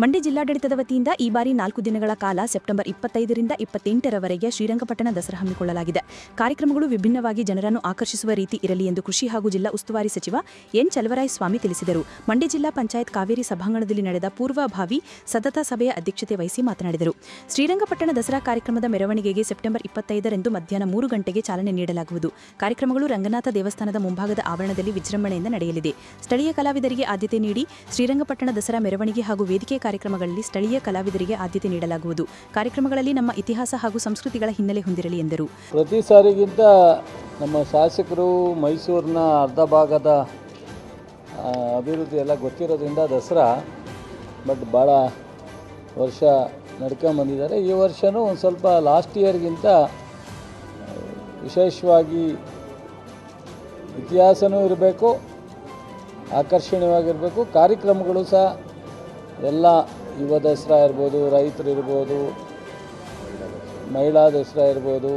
ಮಂಡ್ಯ ಜಿಲ್ಲಾಡಳಿತದ ವತಿಯಿಂದ ಈ ಬಾರಿ ನಾಲ್ಕು ದಿನಗಳ ಕಾಲ ಸೆಪ್ಟೆಂಬರ್ ಇಪ್ಪತ್ತೈದರಿಂದ ಇಪ್ಪತ್ತೆಂಟರವರೆಗೆ ಶ್ರೀರಂಗಪಟ್ಟಣ ದಸರಾ ಹಮ್ಮಿಕೊಳ್ಳಲಾಗಿದೆ. ಕಾರ್ಯಕ್ರಮಗಳು ವಿಭಿನ್ನವಾಗಿ ಜನರನ್ನು ಆಕರ್ಷಿಸುವ ರೀತಿ ಇರಲಿ ಎಂದು ಕೃಷಿ ಹಾಗೂ ಜಿಲ್ಲಾ ಉಸ್ತುವಾರಿ ಸಚಿವ ಎನ್ ಸ್ವಾಮಿ ತಿಳಿಸಿದರು. ಮಂಡ್ಯ ಜಿಲ್ಲಾ ಪಂಚಾಯತ್ ಕಾವೇರಿ ಸಭಾಂಗಣದಲ್ಲಿ ನಡೆದ ಪೂರ್ವಭಾವಿ ಸತತ ಸಭೆಯ ಅಧ್ಯಕ್ಷತೆ ವಹಿಸಿ ಮಾತನಾಡಿದರು. ಶ್ರೀರಂಗಪಟ್ಟಣ ದಸರಾ ಕಾರ್ಯಕ್ರಮದ ಮೆರವಣಿಗೆಗೆ ಸೆಪ್ಟೆಂಬರ್ ಇಪ್ಪತ್ತೈದರಂದು ಮಧ್ಯಾಹ್ನ ಮೂರು ಗಂಟೆಗೆ ಚಾಲನೆ ನೀಡಲಾಗುವುದು. ಕಾರ್ಯಕ್ರಮಗಳು ರಂಗನಾಥ ದೇವಸ್ಥಾನದ ಮುಂಭಾಗದ ಆವರಣದಲ್ಲಿ ವಿಜೃಂಭಣೆಯಿಂದ ನಡೆಯಲಿದೆ. ಸ್ಥಳೀಯ ಕಲಾವಿದರಿಗೆ ಆದ್ಯತೆ ನೀಡಿ ಶ್ರೀರಂಗಪಟ್ಟಣ ದಸರಾ ಮೆರವಣಿಗೆ ಹಾಗೂ ವೇದಿಕೆ ಕಾರ್ಯಕ್ರಮಗಳಲ್ಲಿ ಸ್ಥಳೀಯ ಕಲಾವಿದರಿಗೆ ಆದ್ಯತೆ ನೀಡಲಾಗುವುದು. ಕಾರ್ಯಕ್ರಮಗಳಲ್ಲಿ ನಮ್ಮ ಇತಿಹಾಸ ಹಾಗೂ ಸಂಸ್ಕೃತಿಗಳ ಹಿನ್ನೆಲೆ ಹೊಂದಿರಲಿ ಎಂದರು. ಪ್ರತಿ ಸಾರಿಗಿಂತ ನಮ್ಮ ಶಾಸಕರು ಮೈಸೂರಿನ ಅರ್ಧ ಭಾಗದ ಅಭಿವೃದ್ಧಿ ಎಲ್ಲ ಗೊತ್ತಿರೋದ್ರಿಂದ ದಸರಾ, ಬಟ್ ಭಾಳ ವರ್ಷ ನಡ್ಕೊಂಬಂದಿದ್ದಾರೆ ಈ ವರ್ಷವೂ ಒಂದು ಸ್ವಲ್ಪ ಲಾಸ್ಟ್ ಇಯರ್ಗಿಂತ ವಿಶೇಷವಾಗಿ ಇತಿಹಾಸನೂ ಇರಬೇಕು, ಆಕರ್ಷಣೀಯವಾಗಿರಬೇಕು, ಕಾರ್ಯಕ್ರಮಗಳು ಸಹ ಎಲ್ಲ ಯುವ ದಸರಾ ಇರ್ಬೋದು, ರೈತರು ಇರ್ಬೋದು ಮಹಿಳಾ ದಸರಾ ಇರ್ಬೋದು.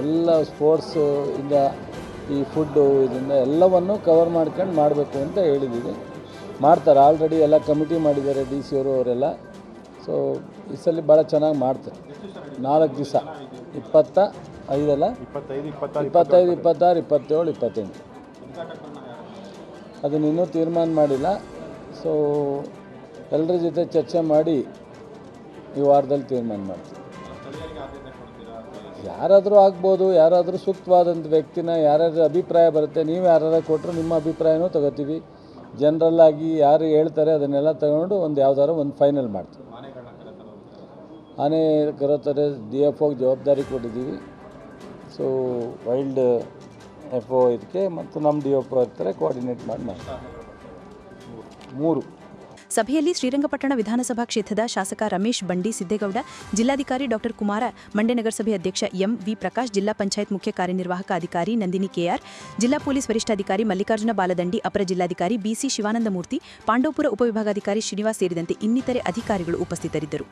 ಎಲ್ಲ ಸ್ಪೋರ್ಟ್ಸು ಇಂದ ಈ ಫುಡ್ಡು ಇದರಿಂದ ಎಲ್ಲವನ್ನು ಕವರ್ ಮಾಡ್ಕೊಂಡು ಮಾಡಬೇಕು ಅಂತ ಹೇಳಿದ್ದೀವಿ ಮಾಡ್ತಾರೆ. ಆಲ್ರೆಡಿ ಎಲ್ಲ ಕಮಿಟಿ ಮಾಡಿದ್ದಾರೆ ಡಿ ಸಿ ಅವರು, ಅವರೆಲ್ಲ. ಸೊ ಈ ಸಲ ಭಾಳ ಚೆನ್ನಾಗಿ ಮಾಡ್ತಾರೆ. ನಾಲ್ಕು ದಿವಸ. ಇಪ್ಪತ್ತ ಐದಲ್ಲ? ಇಪ್ಪತ್ತೈದು, ಇಪ್ಪತ್ತಾರು, ಇಪ್ಪತ್ತೇಳು, ಇಪ್ಪತ್ತೆಂಟು. ಅದನ್ನು ಇನ್ನೂ ತೀರ್ಮಾನ ಮಾಡಿಲ್ಲ. ಸೊ ಎಲ್ಲರ ಜೊತೆ ಚರ್ಚೆ ಮಾಡಿ ಈ ವಾರದಲ್ಲಿ ತೀರ್ಮಾನ ಮಾಡ್ತೀವಿ. ಯಾರಾದರೂ ಆಗ್ಬೋದು, ಯಾರಾದರೂ ಸೂಕ್ತವಾದಂಥ ವ್ಯಕ್ತಿನ ಯಾರ್ಯಾರ ಅಭಿಪ್ರಾಯ ಬರುತ್ತೆ, ನೀವು ಯಾರು ಕೊಟ್ಟರು ನಿಮ್ಮ ಅಭಿಪ್ರಾಯನೂ ತಗೋತೀವಿ. ಜನರಲ್ ಆಗಿ ಯಾರು ಹೇಳ್ತಾರೆ ಅದನ್ನೆಲ್ಲ ತಗೊಂಡು ಒಂದು ಯಾವ್ದಾರು ಒಂದು ಫೈನಲ್ ಮಾಡ್ತೀವಿ. ಆನೆ ಕರೋತಾರೆ ಡಿ ಎಫ್ ಓಗೆ ಜವಾಬ್ದಾರಿ ಕೊಟ್ಟಿದ್ದೀವಿ. ಸೊ, ವೈಲ್ಡ್ ಎಫ್ ಒ ಇದಕ್ಕೆ ಮತ್ತು ನಮ್ಮ ಡಿ ಎಫ್ ಒ ಇರ್ತಾರೆ ಕೋಆರ್ಡಿನೇಟ್ ಮಾಡಿ ಮಾಡ್ತಾರೆ ಮೂರು. ಸಭೆಯಲ್ಲಿ ಶ್ರೀರಂಗಪಟ್ಟಣ ವಿಧಾನಸಭಾ ಕ್ಷೇತ್ರದ ಶಾಸಕ ರಮೇಶ್ ಬಂಡಿ ಸಿದ್ದೇಗೌಡ, ಜಿಲ್ಲಾಧಿಕಾರಿ ಡಾಕ್ಟರ್ ಕುಮಾರ, ಮಂಡ್ಯ ನಗರಸಭೆ ಅಧ್ಯಕ್ಷ ಎಂ ವಿ ಪ್ರಕಾಶ್, ಜಿಲ್ಲಾ ಪಂಚಾಯತ್ ಮುಖ್ಯ ಕಾರ್ಯನಿರ್ವಾಹಕ ಅಧಿಕಾರಿ ನಂದಿನಿ ಕೆಆರ್ ಜಿಲ್ಲಾ ಪೊಲೀಸ್ ವರಿಷ್ಠಾಧಿಕಾರಿ ಮಲ್ಲಿಕಾರ್ಜುನ ಬಾಲದಂಡಿ, ಅಪರ ಜಿಲ್ಲಾಧಿಕಾರಿ ಬಿಸಿ ಶಿವಾನಂದಮೂರ್ತಿ, ಪಾಂಡವಪುರ ಉಪವಿಭಾಗಾಧಿಕಾರಿ ಶ್ರೀನಿವಾಸ್ ಸೇರಿದಂತೆ ಇನ್ನಿತರೆ ಅಧಿಕಾರಿಗಳು ಉಪಸ್ಥಿತರಿದ್ದರು.